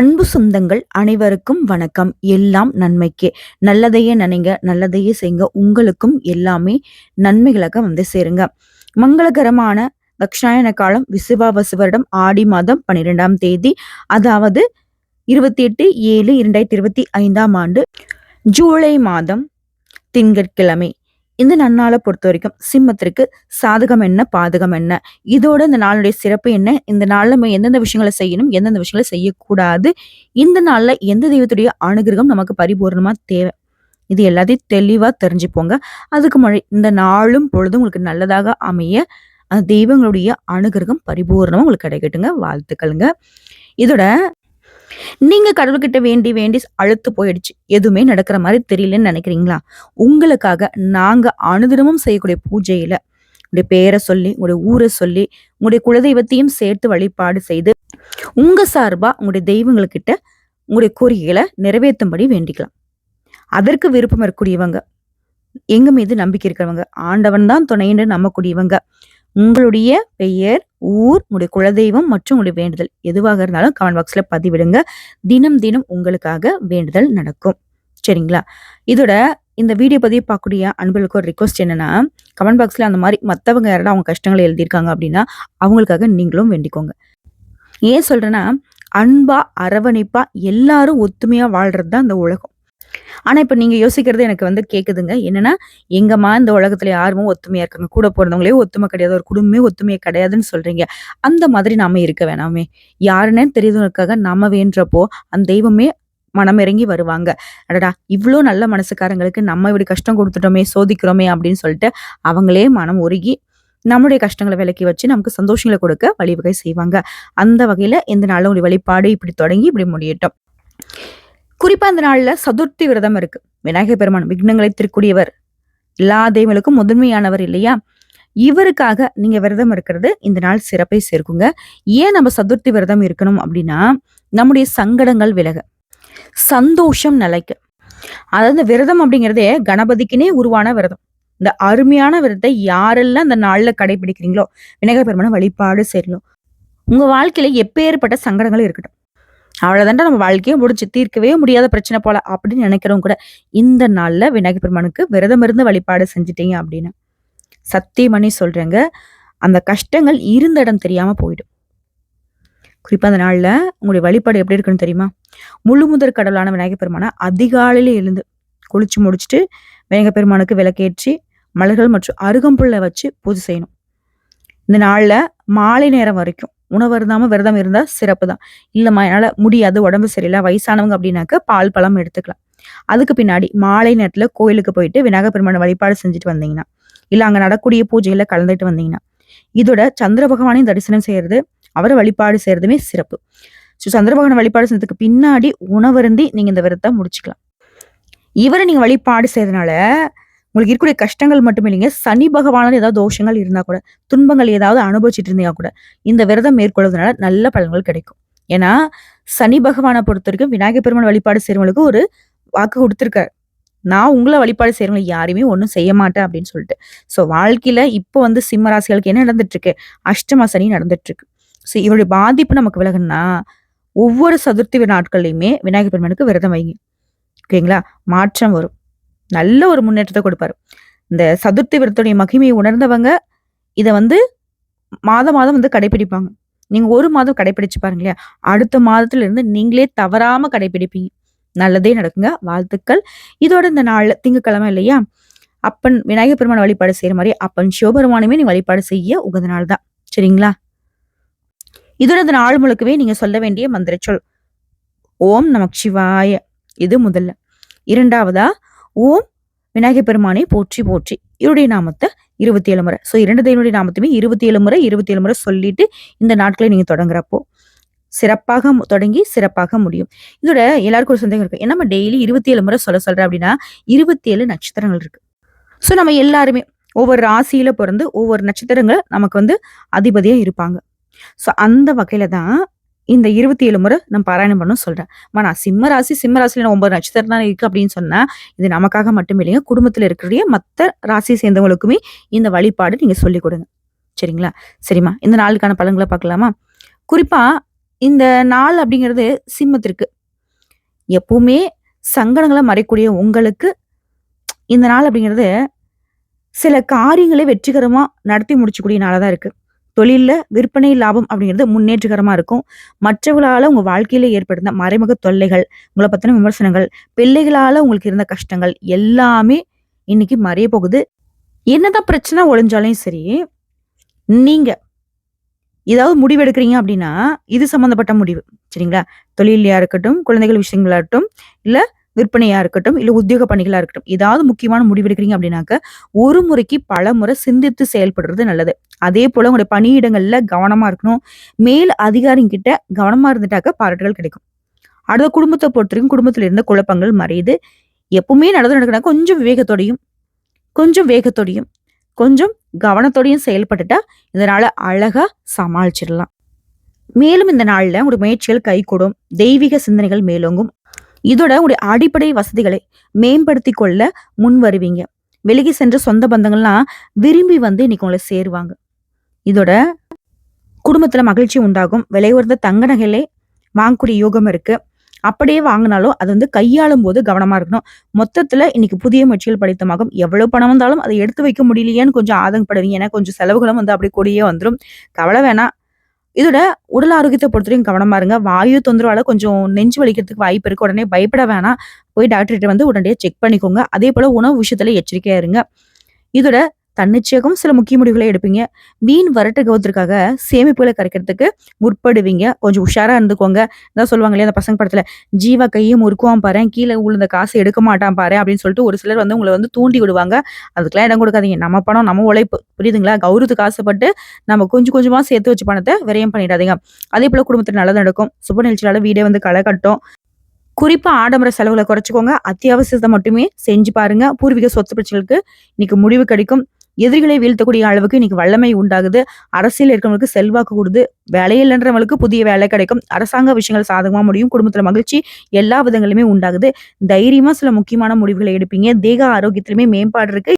அன்பு சொந்தங்கள் அனைவருக்கும் வணக்கம். எல்லாம் நன்மைக்கே. நல்லதையே நினைங்க நல்லதையே செய்யுங்க உங்களுக்கும் எல்லாமே நன்மைகளாக வந்து சேருங்க. மங்களகரமான தக்ஷாயன காலம் விசுவாவசு வருடம் ஆடி மாதம் பன்னிரெண்டாம் தேதி அதாவது இருபத்தி எட்டு ஏழு இரண்டாயிரத்தி இருபத்தி ஐந்தாம் ஆண்டு ஜூலை மாதம் திங்கட்கிழமை. இந்த நன்னாளை பொறுத்த வரைக்கும் சிம்மத்திற்கு சாதகம் என்ன பாதகம் என்ன? இதோட இந்த நாளுடைய சிறப்பு என்ன? இந்த நாளில் நம்ம எந்தெந்த விஷயங்களை செய்யணும் எந்தெந்த விஷயங்களை செய்யக்கூடாது? இந்த நாளில் எந்த தெய்வத்துடைய அனுகிரகம் நமக்கு பரிபூர்ணமாக தேவை? இது எல்லாத்தையும் தெளிவாக தெரிஞ்சுப்போங்க. அதுக்கு முன்னாடி இந்த நாளும் பொழுதும் உங்களுக்கு நல்லதாக அமைய அந்த தெய்வங்களுடைய அனுகிரகம் பரிபூர்ணமாக உங்களுக்கு கிடைக்கட்டுங்க. வாழ்த்துக்களுங்க. இதோட நீங்க கடவுள்கிட்ட வேண்டி வேண்டி அழுத்து போயிடுச்சு. எதுவுமே நடக்கிற மாதிரி தெரியலன்னு நினைக்கிறீங்களா? உங்களுக்காக நாங்க அனுதினமும் செய்யக்கூடிய பூஜையில உங்களுடைய பேரை சொல்லி உங்களுடைய ஊரை சொல்லி உங்களுடைய குலதெய்வத்தையும் சேர்த்து வழிபாடு செய்து உங்க சார்பா உங்களுடைய தெய்வங்கள்கிட்ட உங்களுடைய கோரிக்கைகளை நிறைவேற்றும்படி வேண்டிக்கலாம். அதற்கு விருப்பம் இருக்கக்கூடியவங்க எங்க மீது நம்பிக்கை இருக்கிறவங்க ஆண்டவன் தான் துணைன்னு நம்பக்கூடியவங்க உங்களுடைய பெயர் ஊர் உங்களுடைய குலதெய்வம் மற்றும் உங்களுடைய வேண்டுதல். எதுவாக இருந்தாலும் கமெண்ட் பாக்ஸ்ல பதிவிடுங்க. தினம் தினம் உங்களுக்காக வேண்டுதல் நடக்கும். சரிங்களா? இதோட இந்த வீடியோ பதிவு பார்க்கக்கூடிய அன்பர்களுக்கு ஒரு ரிக்வஸ்ட் என்னன்னா கமெண்ட் பாக்ஸ்ல அந்த மாதிரி மற்றவங்க யாராவது அவங்க கஷ்டங்களை எழுதியிருக்காங்க அப்படின்னா அவங்களுக்காக நீங்களும் வேண்டிக்கோங்க. ஏன் சொல்றேன்னா அன்பா அரவணைப்பா எல்லாரும் ஒத்துமையா வாழ்றது தான் இந்த உலகம். ஆனா இப்ப நீங்க யோசிக்கிறது எனக்கு வந்து கேக்குதுங்க. என்னன்னா எங்கம்மா இந்த உலகத்துல யாருமே ஒத்துமையா இருக்காங்க. கூட பிறந்தவங்களே ஒத்துமை கிடையாது. ஒரு குடும்பமே ஒத்துமையே கிடையாதுன்னு சொல்றீங்க. அந்த மாதிரி நாம இருக்க வேணாமே. யாருன்னே தெரியுதுக்காக நாம வேண்டப்போ அந்த தெய்வமே மனம் இறங்கி வருவாங்க. அடடா இவ்வளோ நல்ல மனசுக்காரங்களுக்கு நம்ம இப்படி கஷ்டம் கொடுத்துட்டோமே சோதிக்கிறோமே அப்படின்னு சொல்லிட்டு அவங்களே மனம் உருகி நம்முடைய கஷ்டங்களை விலக்கி வச்சு நமக்கு சந்தோஷங்களை கொடுக்க வழிவகை செய்வாங்க. அந்த வகையில இந்த நாளும் ஒரு வழிபாடு இப்படி தொடங்கி இப்படி முடியட்டும். குறிப்பா இந்த நாள்ல சதுர்த்தி விரதம் இருக்கு. விநாயகர் பெருமான் விக்னங்களை திருக்கூடியவர். எல்லா தெய்வங்களுக்கும் முதன்மையானவர் இல்லையா? இவருக்காக நீங்க விரதம் இருக்கிறது இந்த நாள் சிறப்பை சேர்க்குங்க. ஏன் நம்ம சதுர்த்தி விரதம் இருக்கணும் அப்படின்னா நம்முடைய சங்கடங்கள் விலக சந்தோஷம் நிலைக்கு. அதாவது இந்த விரதம் அப்படிங்கிறதே கணபதிக்குனே உருவான விரதம். இந்த அருமையான விரதத்தை யாரெல்லாம் இந்த நாள்ல கடைபிடிக்கிறீங்களோ விநாயகர் பெருமான வழிபாடு செய்யணும் உங்க வாழ்க்கையில எப்பேற்பட்ட சங்கடங்கள் இருக்கட்டும். அவ்வளவுதான்டா நம்ம வாழ்க்கையை முடிச்சு தீர்க்கவே முடியாத பிரச்சனை போல அப்படின்னு நினைக்கிறவங்க கூட இந்த நாள்ல விநாயகர் பெருமானுக்கு விரதம் இருந்து வழிபாடு செஞ்சிட்டீங்க அப்படின்னு சத்தியமணி சொல்றேங்க அந்த கஷ்டங்கள் இருந்த இடம் தெரியாம போயிடும். குறிப்பா அந்த நாள்ல உங்களுடைய வழிபாடு எப்படி இருக்குன்னு தெரியுமா? முழு முதற் கடவுளான விநாயகர் பெருமானை அதிகாலையில எழுந்து குளிச்சு முடிச்சுட்டு விநாயகர் பெருமானுக்கு விளக்கேற்றி மலர்கள் மற்றும் அருகம்புல்லை வச்சு பூஜை செய்யணும். இந்த நாள்ல மாலை நேரம் வரைக்கும் உணவு இருந்தாமல் விரதம் இருந்தா சிறப்பு தான் இல்லைம்மா என்னால் முடியாது உடம்பு சரியில்லை வயசானவங்க அப்படின்னாக்க பால் பழம் எடுத்துக்கலாம். அதுக்கு பின்னாடி மாலை நேரத்துல கோயிலுக்கு போயிட்டு விநாயகர் பெருமான வழிபாடு செஞ்சுட்டு வந்தீங்கன்னா இல்ல அங்க நடக்கூடிய பூஜைகளை கலந்துட்டு வந்தீங்கன்னா இதோட சந்திர பகவானையும் தரிசனம் செய்யறது அவரை வழிபாடு செய்யறதுமே சிறப்பு. ஸோ சந்திர பகவானை வழிபாடு செய்யறதுக்கு பின்னாடி உணவருந்தி நீங்க இந்த விரதத்தை முடிச்சுக்கலாம். இவரை நீங்க வழிபாடு செய்யறதுனால உங்களுக்கு இருக்கக்கூடிய கஷ்டங்கள் மட்டும் இல்லைங்க. சனி பகவானது ஏதாவது தோஷங்கள் இருந்தால் கூட துன்பங்கள் ஏதாவது அனுபவிச்சுட்டு இருந்தீங்க கூட இந்த விரதம் மேற்கொள்வதனால நல்ல பலன்கள் கிடைக்கும். ஏன்னா சனி பகவானை பொறுத்த வரைக்கும் விநாயகர் பெருமாள் வழிபாடு செய்யறவங்களுக்கு ஒரு வாக்கு கொடுத்துருக்காரு. நான் உங்களை வழிபாடு செய்யறவங்க யாரையுமே ஒன்றும் செய்ய மாட்டேன் அப்படின்னு சொல்லிட்டு. ஸோ வாழ்க்கையில இப்போ வந்து சிம்ம ராசிகளுக்கு என்ன நடந்துட்டு இருக்கு அஷ்டமா சனி நடந்துட்டு இருக்கு ஸோ இவருடைய பாதிப்பு நமக்கு விலகுன்னா ஒவ்வொரு சதுர்த்தி நாட்கள்லையுமே விநாயகர் பெருமானுக்கு விரதம் வைங்க. ஓகேங்களா? மாற்றம் வரும். நல்ல ஒரு முன்னேற்றத்தை கொடுப்பாரு. இந்த சதுர்த்தி விரத்துடைய மகிமையை உணர்ந்தவங்க இதை வந்து மாதம் மாதம் வந்து கடைபிடிப்பாங்க. நீங்க ஒரு மாதம் கடைபிடிச்சு பாருங்க இல்லையா அடுத்த மாதத்துல இருந்து நீங்களே தவறாம கடைபிடிப்பீங்க. நல்லதே நடக்குங்க. வாழ்த்துக்கள். இதோட இந்த நாள் திங்கக்கிழமை இல்லையா? அப்பன் விநாயகர் பெருமான வழிபாடு செய்யற மாதிரி அப்பன் சிவபெருமானுமே நீங்க வழிபாடு செய்ய உகந்த நாள் தான். சரிங்களா? இதோட இந்த நாள் முழுக்கவே நீங்க சொல்ல வேண்டிய மந்திர சொல். ஓம் நமக் சிவாய. இது முதல்ல. இரண்டாவதா? ஓம் விநாயகர் பெருமானை போற்றி போற்றி. இவருடைய நாமத்தை இருபத்தி ஏழு முறை. ஸோ இரண்டு தெய்வனுடைய நாமத்தையுமே இருபத்தி ஏழு முறை இருபத்தி ஏழு முறை சொல்லிட்டு இந்த நாட்களை நீங்கள் தொடங்குறப்போ சிறப்பாக தொடங்கி சிறப்பாக முடியும். இதோட எல்லாருக்கும் ஒரு சந்தேகம் இருக்கு. நம்ம டெய்லி இருபத்தி ஏழு முறை சொல்ல சொல்றேன் அப்படின்னா இருபத்தி ஏழு நட்சத்திரங்கள் இருக்கு. ஸோ நம்ம எல்லாருமே ஒவ்வொரு ராசியில பிறந்து ஒவ்வொரு நட்சத்திரங்கள் நமக்கு வந்து அதிபதியா இருப்பாங்க. ஸோ அந்த வகையில தான் இந்த இருபத்தி ஏழு முறை நான் பாராயணம் பண்ண சொல்றேன். நான் சிம்ம ராசி சிம்ம ராசியில ஒன்பது நட்சத்திரம் தான் இருக்கு அப்படின்னு சொன்னா இது நமக்காக மட்டும் இல்லைங்க. குடும்பத்துல இருக்கிற மற்ற ராசியை சேர்ந்தவங்களுக்குமே இந்த வழிபாடு நீங்க சொல்லிக் கொடுங்க. சரிங்களா? சரிம்மா இந்த நாளுக்கான பலன்களை பார்க்கலாமா? குறிப்பா இந்த நாள் அப்படிங்கிறது சிம்மத்திற்கு. எப்பவுமே சங்கடங்களை மறைக்கூடிய உங்களுக்கு, இந்த நாள் அப்படிங்கிறது, சில காரியங்களை வெற்றிகரமா நடத்தி முடிச்சக்கூடிய நாளாக தான் இருக்கு. தொழிலில் விற்பனை லாபம் அப்படிங்கிறது முன்னேற்றகரமா இருக்கும். மற்றவர்களால் உங்கள் வாழ்க்கையில ஏற்படுத்த மறைமுக தொல்லைகள், உங்களை பற்றின விமர்சனங்கள், பிள்ளைகளால உங்களுக்கு இருந்த கஷ்டங்கள் எல்லாமே இன்னைக்கு மறைய போகுது. என்னதான் பிரச்சனை ஒழிஞ்சாலும் சரி, நீங்க ஏதாவது முடிவு எடுக்கிறீங்க அப்படின்னா, இது சம்மந்தப்பட்ட முடிவு. சரிங்களா? தொழிலையாக இருக்கட்டும், குழந்தைகள் விஷயங்களா இருக்கட்டும், விற்பனையா இருக்கட்டும், இல்ல உத்தியோக பணிகளா இருக்கட்டும். ஏதாவது முக்கியமான முடிவு எடுக்கிறீங்க அப்படின்னாக்க, ஒரு முறைக்கு பலமுறை சிந்தித்து செயல்படுறது நல்லது. அதே போல் உங்களுடைய பணியிடங்கள்ல கவனமா இருக்கணும். மேல் அதிகாரிங்கிட்ட கவனமா இருந்துட்டாக்க பாராட்டுகள் கிடைக்கும். அடுத்த குடும்பத்தை பொறுத்தவரைக்கும் குடும்பத்தில் இருந்த குழப்பங்கள் மறையுது. எப்பவுமே நடந்து நடக்குதுன்னா கொஞ்சம் விவேகத்தோடையும், கொஞ்சம் வேகத்தோடையும், கொஞ்சம் கவனத்தோடையும் செயல்பட்டுட்டா, இந்த நாள அழகா சமாளிச்சிடலாம். மேலும் இந்த நாளில் உங்களுடைய முயற்சிகள் கைகூடும். தெய்வீக சிந்தனைகள் மேலோங்கும். இதோட உடைய அடிப்படை வசதிகளை மேம்படுத்தி கொள்ள முன் வருவீங்க. விலகி சென்ற சொந்த பந்தங்கள்லாம் விரும்பி வந்து இன்னைக்கு உங்களை சேருவாங்க. இதோட குடும்பத்துல மகிழ்ச்சி உண்டாகும். விலை உயர்ந்த தங்க நகைகளை வாங்கக்கூடிய யோகம் இருக்கு. அப்படியே வாங்கினாலும் அது வந்து கையாளும் போது கவனமா இருக்கணும். மொத்தத்துல இன்னைக்கு புதிய முயற்சிகள் படித்தமாகும் எவ்வளவு பணம் வந்தாலும் அதை எடுத்து வைக்க முடியலையேன்னு கொஞ்சம் ஆதங்கப்படுவீங்க. ஏன்னா கொஞ்சம் செலவுகளும் வந்து அப்படி கூடயே வந்துடும் கவலை வேணாம். இதோட உடல் ஆரோக்கியத்தை பொறுத்தவரைக்கும் கவனமா இருங்க. வாயு தொந்தரவால கொஞ்சம் நெஞ்சு வலிக்கிறதுக்கு வாய்ப்பு இருக்கு. உடனே பயப்பட வேணாம். போய் டாக்டர்கிட்ட வந்து உடனடியாக செக் பண்ணிக்கோங்க. அதே போல உணவு விஷயத்துல எச்சரிக்கையா இருங்க. இதோட தன்னிச்சையாகவும் சில முக்கிய முடிவுகளை எடுப்பீங்க. மீன் வரட்டு கௌரவத்திற்காக சேமிப்புகளை கரைக்கிறதுக்கு முற்படுவீங்க. கொஞ்சம் உஷாரா இருந்துக்கோங்க. இதான் சொல்லுவாங்க இல்லையா, அந்த பசங்க படத்தில் "ஜீவா கையும் முறுக்குவான் பாரு கீழே விழுந்த காசு எடுக்க மாட்டான் பாரு அப்படின்னு சொல்லிட்டு ஒரு சிலர் வந்து உங்களை வந்து தூண்டி விடுவாங்க. அதுக்கெல்லாம் இடம் கொடுக்காதீங்க. நம்ம பணம், நம்ம உழைப்பு. புரியுதுங்களா? கௌரவத்துக்கு ஆசைப்பட்டு நம்ம கொஞ்சம் கொஞ்சமா சேர்த்து வச்ச பணத்தை விரயம் பண்ணிடாதீங்க. அதே போல் குடும்பத்தில் நல்லது நடக்கும். சுப நிகழ்ச்சினால வீடே வந்து களை கட்டும். குறிப்பா ஆடம்பர செலவுகளை குறைச்சிக்கோங்க அத்தியாவசியத்தை மட்டுமே செஞ்சு பாருங்க. பூர்வீக சொத்து பிரச்சனைகளுக்கு இன்னைக்கு முடிவு கிடைக்கும். எதிரிகளை வீழ்த்தக்கூடிய அளவுக்கு இன்னைக்கு வல்லமை உண்டாகுது. அரசியல் இருக்கிறவங்களுக்கு செல்வாக்கு கூடுது. வேலையில்ன்றவங்களுக்கு புதிய வேலை கிடைக்கும். அரசாங்க விஷயங்கள் சாதகமாக முடியும். குடும்பத்தில் மகிழ்ச்சி எல்லா விதங்களிலுமே உண்டாகுது. தைரியமா சில முக்கியமான முடிவுகளை எடுப்பீங்க. தேக ஆரோக்கியத்திலுமே மேம்பாடு இருக்கு.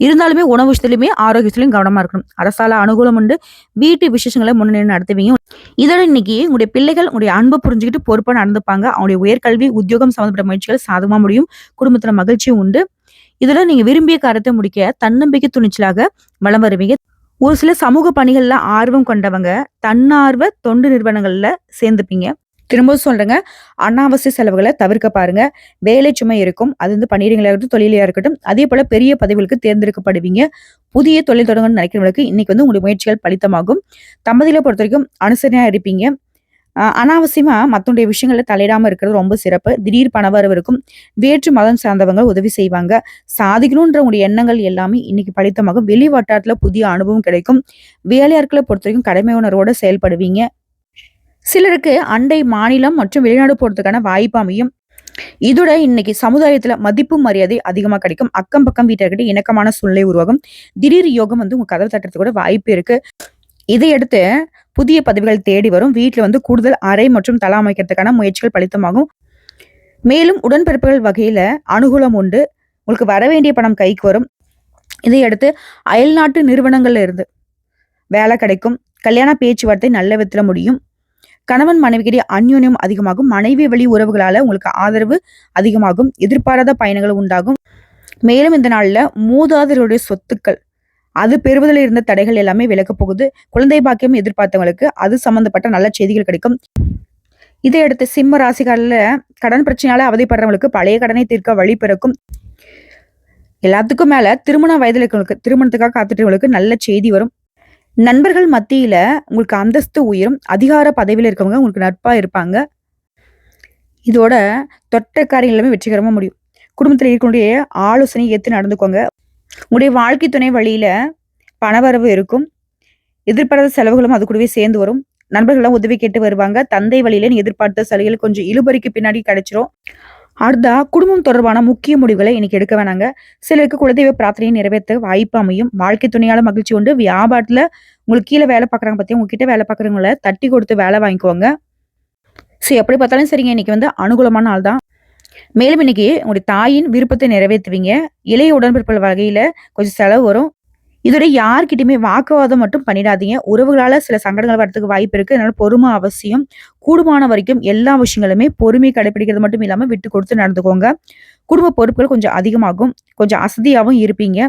இருந்தாலுமே உணவு விஷயத்திலுமே ஆரோக்கியத்திலையும் கவனமா இருக்கணும். அரசால அனுகூலம் உண்டு. வீட்டு விசேஷங்களை முன்னணி நடத்துவீங்க. இதோட இன்னைக்கு உங்களுடைய பிள்ளைகள் உங்களுடைய அன்பு புரிஞ்சுக்கிட்டு பொறுப்பாக நடந்துப்பாங்க. அவங்களுடைய உயர்கல்வி, உத்தியோகம் சம்மந்தப்பட்ட முயற்சிகள் சாதகமாக முடியும். குடும்பத்தில் மகிழ்ச்சியும் உண்டு. இதுல நீங்க விரும்பிய காரத்தை முடிக்க தன்னம்பிக்கை துணிச்சலாக வலம் வருவீங்க. ஒரு சில சமூக பணிகள்ல ஆர்வம் கொண்டவங்க, தன்னார்வ தொண்டு நிறுவனங்கள்ல சேர்ந்துப்பீங்க. திரும்பவும் சொல்றேங்க. அனாவசிய செலவுகளை தவிர்க்க பாருங்க. வேலை சுமை இருக்கும். அது வந்து பணியிடங்களா இருக்கட்டும், தொழிலா இருக்கட்டும். அதே போல பெரிய பதவிகளுக்கு தேர்ந்தெடுக்கப்படுவீங்க. புதிய தொழில் தொடங்கணும்னு நினைக்கிறவங்களுக்கு இன்னைக்கு வந்து உங்களுடைய முயற்சிகள் பலித்தமாகும். பொறுத்த வரைக்கும் அனுசரணையா இருப்பீங்க. அனாவசியமா மத்தனுடைய விஷயங்கள்ல தலையிடாம இருக்கிறது ரொம்ப சிறப்பு. திடீர் பணவரவு இருக்கும். வேற்று மதம் சார்ந்தவங்க உதவி செய்வாங்க. சாதிக்கணுன்ற உடைய எண்ணங்கள் எல்லாமே இன்னைக்கு படித்தமாக வெளி வட்டாரத்துல புதிய அனுபவம் கிடைக்கும். வேலையாட்களை பொறுத்த வரைக்கும் கடமை உணர்வோட செயல்படுவீங்க. சிலருக்கு அண்டை மாநிலம் மற்றும் வெளிநாடு போறதுக்கான வாய்ப்பு அமையும். இதோட இன்னைக்கு சமுதாயத்துல மதிப்பு, மரியாதை அதிகமா கிடைக்கும். அக்கம் பக்கம் வீட்டார்கிட்ட இணக்கமான சூழ்நிலை உருவாகும். திடீர் யோகம் வந்து உங்க கதவு தட்டுறதுக்கு கூட வாய்ப்பு இருக்கு. இதையடுத்து புதிய பதவிகள் தேடி வரும். வீட்டில் வந்து கூடுதல் அறை மற்றும் தலா அமைக்கிறதுக்கான முயற்சிகள் பலித்தமாகும். மேலும் உடன்பிறப்புகள் வகையில் அனுகூலம் உண்டு. உங்களுக்கு வரவேண்டிய பணம் கைக்கு வரும். இதையடுத்து அயல்நாட்டு நிறுவனங்கள்ல இருந்து வேலை கிடைக்கும். கல்யாண பேச்சுவார்த்தை நல்ல விதத்தில் முடியும். கணவன் மனைவிக்கிடையே அந்யோன்யம் அதிகமாகும். மனைவி வழி உறவுகளால உங்களுக்கு ஆதரவு அதிகமாகும். எதிர்பாராத பயணங்கள் உண்டாகும். மேலும் இந்த நாளில் மூதாதையருடைய சொத்துக்கள், அது பெறுவதில் இருந்த தடைகள் எல்லாமே விலகப் போகுது. குழந்தை பாக்கியம் எதிர்பார்த்தவங்களுக்கு அது சம்மந்தப்பட்ட நல்ல செய்திகள் கிடைக்கும். இதையடுத்து சிம்ம ராசிகளில் கடன் பிரச்சனையால அவதிப்படுறவங்களுக்கு பழைய கடனை தீர்க்க வழி பிறக்கும். எல்லாத்துக்கும் மேல திருமண வயதில் இருக்கிறவங்களுக்கு, திருமணத்துக்காக காத்துட்டவங்களுக்கு நல்ல செய்தி வரும். நண்பர்கள் மத்தியில உங்களுக்கு அந்தஸ்து உயரும். அதிகார பதவியில் இருக்கவங்க உங்களுக்கு நட்பா இருப்பாங்க. இதோட தொட்ட காரியம் எல்லாமே வெற்றிகரமா முடியும். குடும்பத்தில் இருக்கக்கூடிய ஆலோசனை ஏற்று நடந்துக்கோங்க. உங்களுடைய வாழ்க்கை துணை வழியில பணவரவு இருக்கும். எதிர்பாராத செலவுகளும் அது கூடவே சேர்ந்து வரும். நண்பர்கள்லாம் உதவி கேட்டு வருவாங்க. தந்தை வழியில எதிர்பார்த்த சலுகைகள் கொஞ்சம் இழுபறிக்கு பின்னாடி கிடைச்சிரும். அடுத்தா குடும்பம் தொடர்பான முக்கிய முடிவுகளை இன்னைக்கு எடுக்க வேணாங்க. சிலருக்கு குலதெய்வ பிரார்த்தனையை நிறைவேற்ற வாய்ப்பு அமையும். வாழ்க்கை துணையால மகிழ்ச்சி உண்டு. வியாபாரத்துல உங்களுக்கு கீழே வேலை பார்க்குறாங்க பத்தி உங்ககிட்ட வேலை பார்க்குறவங்கள தட்டி கொடுத்து வேலை வாங்கிக்கோங்க. சரி எப்படி பார்த்தாலும் சரிங்க. இன்னைக்கு வந்து அனுகூலமான நாள் தான். மேலும் இன்னைக்கு உங்களுடைய தாயின் விருப்பத்தை நிறைவேற்றுவீங்க. இளைய உடன்பிறப்புகள் வகையில கொஞ்சம் செலவு வரும். இதோட யார்கிட்டயுமே வாக்குவாதம் மட்டும் பண்ணிடாதீங்க. உறவுகளால சில சங்கடங்கள் வரதுக்கு வாய்ப்பு இருக்கு. அதனால பொறுமை அவசியம். கூடுமான வரைக்கும் எல்லா விஷயங்களுமே பொறுமை கடைபிடிக்கிறது மட்டும் இல்லாம விட்டு கொடுத்து நடந்துக்கோங்க. குடும்ப பொறுப்புகள் கொஞ்சம் அதிகமாகும். கொஞ்சம் அசதியாகவும் இருப்பீங்க.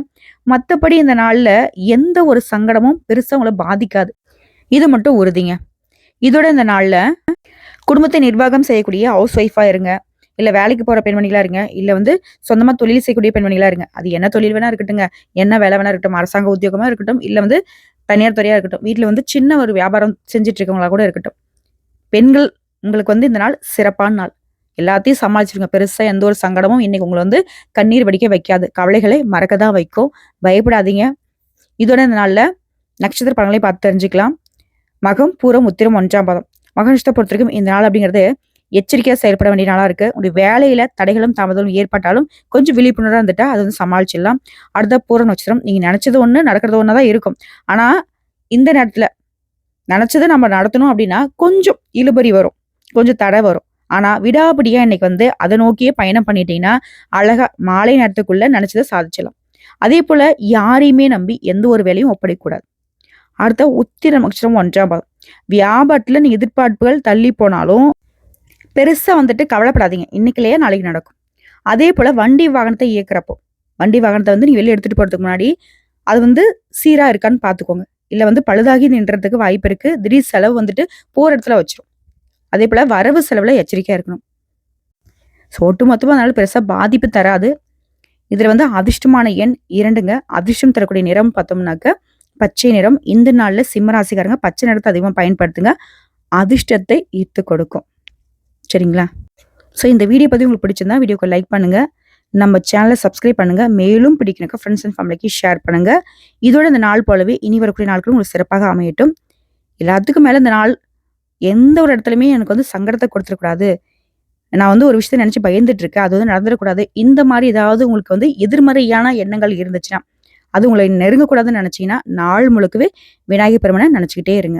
மற்றபடி இந்த நாளில் எந்த ஒரு சங்கடமும் பெருசாக உங்களை பாதிக்காது. இது மட்டும் உறுதிங்க. இதோட இந்த நாளில் குடும்பத்தை நிர்வாகம் செய்யக்கூடிய ஹவுஸ் ஒய்ஃபாக இருங்க. இல்லை வேலைக்கு போகிற பெண்மணிகளாக இருங்க. இல்லை வந்து சொந்தமாக தொழில் செய்யக்கூடிய பெண்மணிகளாக இருங்க. அது என்ன தொழில் வேணா இருக்கட்டுங்க என்ன வேலை வேணா இருக்கட்டும். அரசாங்க உத்தியோகமாக இருக்கட்டும். இல்லை வந்து தனியார் துறையாக இருக்கட்டும். வீட்டில் வந்து சின்ன ஒரு வியாபாரம் செஞ்சுட்டு இருக்கவங்களா கூட இருக்கட்டும். பெண்கள் உங்களுக்கு வந்து இந்த நாள் சிறப்பான நாள். எல்லாத்தையும் சமாளிச்சிருங்க. பெருசாக எந்த ஒரு சங்கடமும் இன்னைக்கு உங்களை வந்து கண்ணீர் வடிக்க வைக்காது. கவலைகளை மறக்க தான் வைக்கும். பயப்படாதீங்க. இதோட இந்த நாளில் நட்சத்திர படங்களையும் பார்த்து தெரிஞ்சுக்கலாம். மகம் பூரம் உத்திரம் ஒன்றாம் பதம். மக நட்சத்திரத்தை பொறுத்த வரைக்கும் இந்த நாள் அப்படிங்கிறது எச்சரிக்கையாக செயல்பட வேண்டிய நாளாக இருக்குது உங்களுடைய வேலையில் தடைகளும் தாமதமும் ஏற்பட்டாலும் கொஞ்சம் விழிப்புணர்வாக இருந்துட்டா அது வந்து சமாளிச்சிடலாம். அடுத்த பூர நட்சத்திரம். நீங்கள் நினச்சது ஒன்று நடக்கிறது ஒண்ணுதான் இருக்கும். ஆனால் இந்த நேரத்தில் நினச்சதை நம்ம நடத்தணும் அப்படின்னா கொஞ்சம் இழுபறி வரும். கொஞ்சம் தடை வரும். ஆனால் விடாபடியாக இன்னைக்கு வந்து அதை நோக்கியே பயணம் பண்ணிட்டீங்கன்னா அழகாக மாலை நேரத்துக்குள்ளே நினச்சதை சாதிச்சிடலாம். அதே போல் யாரையுமே நம்பி எந்த ஒரு வேலையும் ஒப்படைக்கக்கூடாது. அடுத்த உத்திர நட்சத்திரம் ஒன்றாம் பாதம். வியாபாரத்தில் நீ எதிர்பார்ப்புகள் தள்ளி போனாலும் பெருசாக வந்துட்டு கவலைப்படாதீங்க. இன்னைக்குலயே நாளைக்கு நடக்கும். அதே போல் வண்டி வாகனத்தை இயக்குறப்போ வண்டி வாகனத்தை வந்து நீங்கள் வெளியே எடுத்துகிட்டு போகிறதுக்கு முன்னாடி அது வந்து சீராக இருக்கான்னு பார்த்துக்கோங்க இல்லை வந்து பழுதாகி நின்றதுக்கு வாய்ப்பு இருக்குது திடீர் செலவு வந்துட்டு போகிற இடத்துல வச்சிரும். அதே போல் வரவு செலவில் எச்சரிக்கையாக இருக்கணும். ஸோ ஒட்டு மொத்தமாக அதனால பெருசாக பாதிப்பு தராது. இதில் வந்து அதிர்ஷ்டமான எண் இரண்டுங்க. அதிர்ஷ்டம் தரக்கூடிய நிறம் பார்த்தோம்னாக்க பச்சை நிறம். இந்த நாளில் சிம்ம ராசிக்காரங்க பச்சை நிறத்தை அதிகமாக பயன்படுத்துங்க. அதிர்ஷ்டத்தை ஈர்த்து கொடுக்கும். சரிங்களா? ஸோ இந்த வீடியோ பற்றி உங்களுக்கு பிடிச்சிருந்தா வீடியோக்கு லைக் பண்ணுங்கள் நம்ம சேனலை சப்ஸ்கிரைப் பண்ணுங்கள் மேலும் பிடிக்கணுக்க ஃப்ரெண்ட்ஸ் அண்ட் ஃபேமிலிக்கு ஷேர் பண்ணுங்கள் இதோட இந்த நாள் போலவே இனி வரக்கூடிய நாட்களும் உங்களுக்கு சிறப்பாக அமையட்டும். எல்லாத்துக்கும் மேலே இந்த நாள் எந்த ஒரு இடத்துலையுமே எனக்கு வந்து சங்கடத்தை கொடுத்துடக்கூடாது. நான் வந்து ஒரு விஷயத்தை நினச்சி பயந்துட்டு இருக்கேன். அது வந்து நடந்துடக்கூடாது. இந்த மாதிரி ஏதாவது உங்களுக்கு வந்து எதிர்மறையான எண்ணங்கள் இருந்துச்சுன்னா அது உங்களை நெருங்கக்கூடாதுன்னு நினச்சிங்கன்னா நாள் முழுக்கவே விநாயகர் பெருமனை நினச்சிக்கிட்டே இருங்க.